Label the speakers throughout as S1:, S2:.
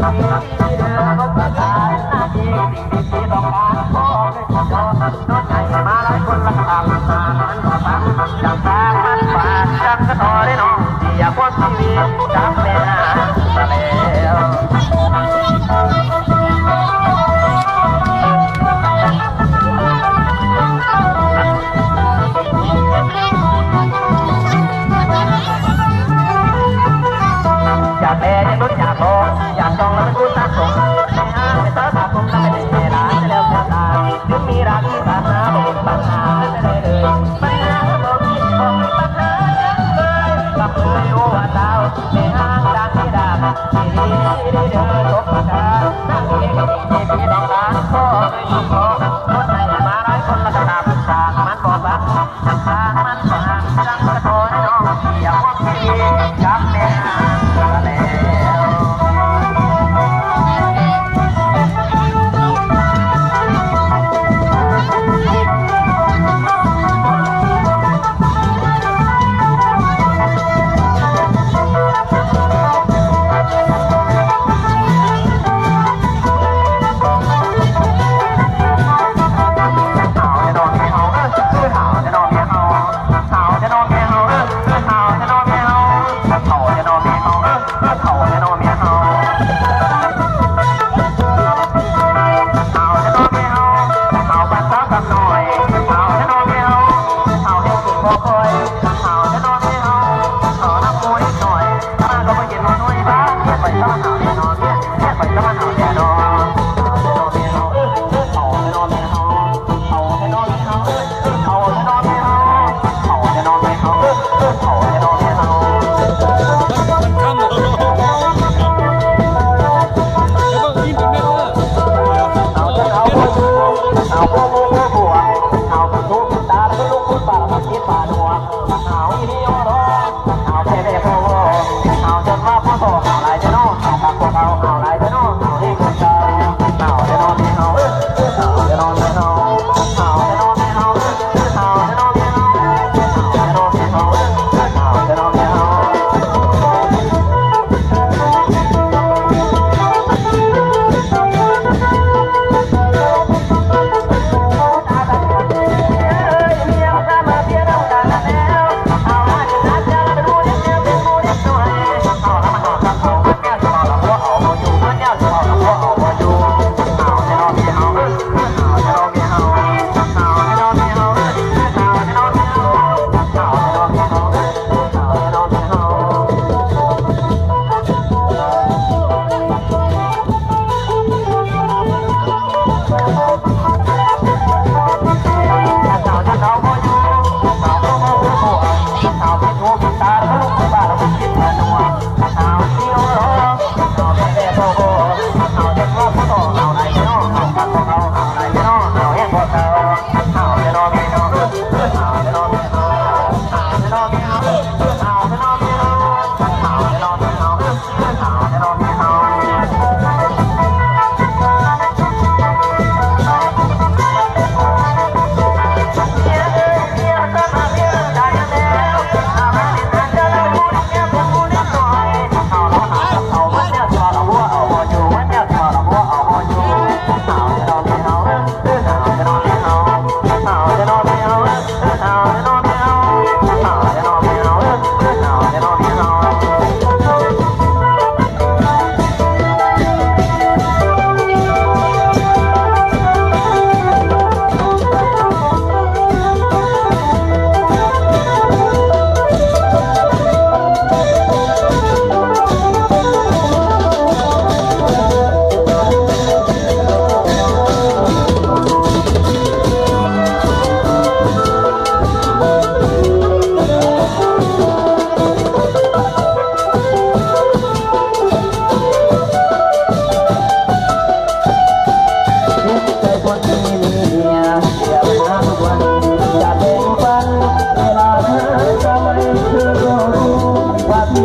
S1: Thank you. ากจองแล้วเป็นผู้สร้างสมไม่ห้างไม่เติร์ดผมแล้วไม่ได้เวลาจะแล้วจะตาถึงมีรักที่บาดหาไม่ปัญหาจะได้เลยปัญหาบ่มีบ่มีปัญหาเลยกับเคยรู้ว่าดาวไม่ห้างดังที่ดาบที่ดีที่ดีเดินตกปากกานั่งเองที่พี่ดอก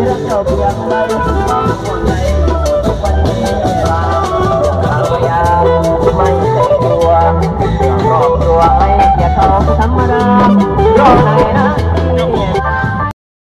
S1: รักเจ้าเพียงใดต้องคนใดทุกวันนี้เวลาเราพยายามไม่เคยกลัวรอบครัวให้แก่เขาธรรมดารอไหนนะ